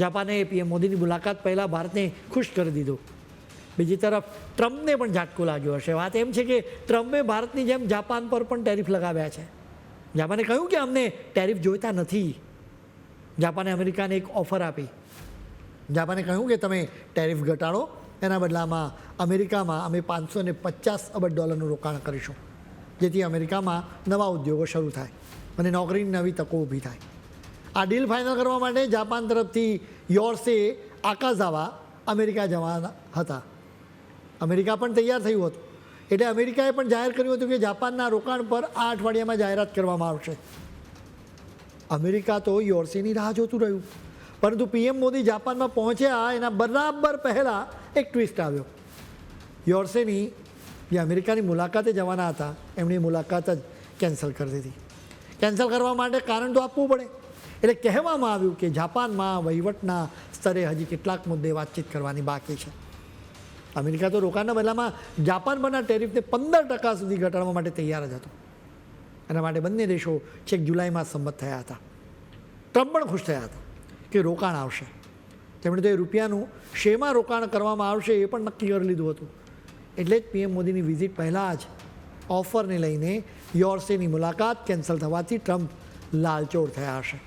જાપાને PM મોદીની મુલાકાત પહેલાં ભારતને ખુશ કરી દીધું. બીજી તરફ, ટ્રમ્પને પણ ઝાટકું લાગ્યું હશે. વાત એમ છે કે ટ્રમ્પે ભારતની જેમ જાપાન પર પણ ટેરિફ લગાવ્યા છે. જાપાને કહ્યું કે અમને ટેરિફ જોઈતા નથી. જાપાને અમેરિકાને એક ઓફર આપી. જાપાને કહ્યું કે તમે ટેરિફ ઘટાડો, એના બદલામાં અમેરિકામાં અમે પાંચસો ને પચાસ અબજ ડોલરનું રોકાણ કરીશું, જેથી અમેરિકામાં નવા ઉદ્યોગો શરૂ થાય અને નોકરીની નવી તકો ઊભી થાય. આ ડીલ ફાઇનલ કરવા માટે જાપાન તરફથી યોર્સે આકાઝાવા અમેરિકા જવાના હતા. અમેરિકા પણ તૈયાર થયું હતું. એટલે અમેરિકાએ પણ જાહેર કર્યું હતું કે જાપાનના રોકાણ પર આ અઠવાડિયામાં જાહેરાત કરવામાં આવશે. અમેરિકા તો યોર્સેની રાહ જોતું રહ્યું. પરંતુ પીએમ મોદી જાપાનમાં પહોંચ્યા, એના બરાબર પહેલાં એક ટ્વિસ્ટ આવ્યો. યોર્સેની જે અમેરિકાની મુલાકાતે જવાના હતા. એમની મુલાકાત જ કેન્સલ કરી દીધી. કેન્સલ કરવા માટે કારણ તો આપવું પડે. એટલે કહેવામાં આવ્યું કે જાપાનમાં વહીવટના સ્તરે હજી કેટલાક મુદ્દે વાતચીત કરવાની બાકી છે. અમેરિકા તો રોકાણના બદલામાં જાપાન પરના ટેરિફને પંદર ટકા સુધી ઘટાડવા માટે તૈયાર જ હતો. એના માટે બંને દેશો છેક જુલાઈમાં સંમત થયા હતા. ટ્રમ્પ પણ ખુશ થયા હતા કે રોકાણ આવશે. તેમણે તો એ રૂપિયાનું શેમાં રોકાણ કરવામાં આવશે એ પણ નક્કી કરી લીધું હતું. એટલે જ પીએમ મોદીની વિઝિટ પહેલાં જ ઓફરને લઈને યોર્સેની મુલાકાત કેન્સલ થવાથી ટ્રમ્પ લાલચોળ થયા હશે.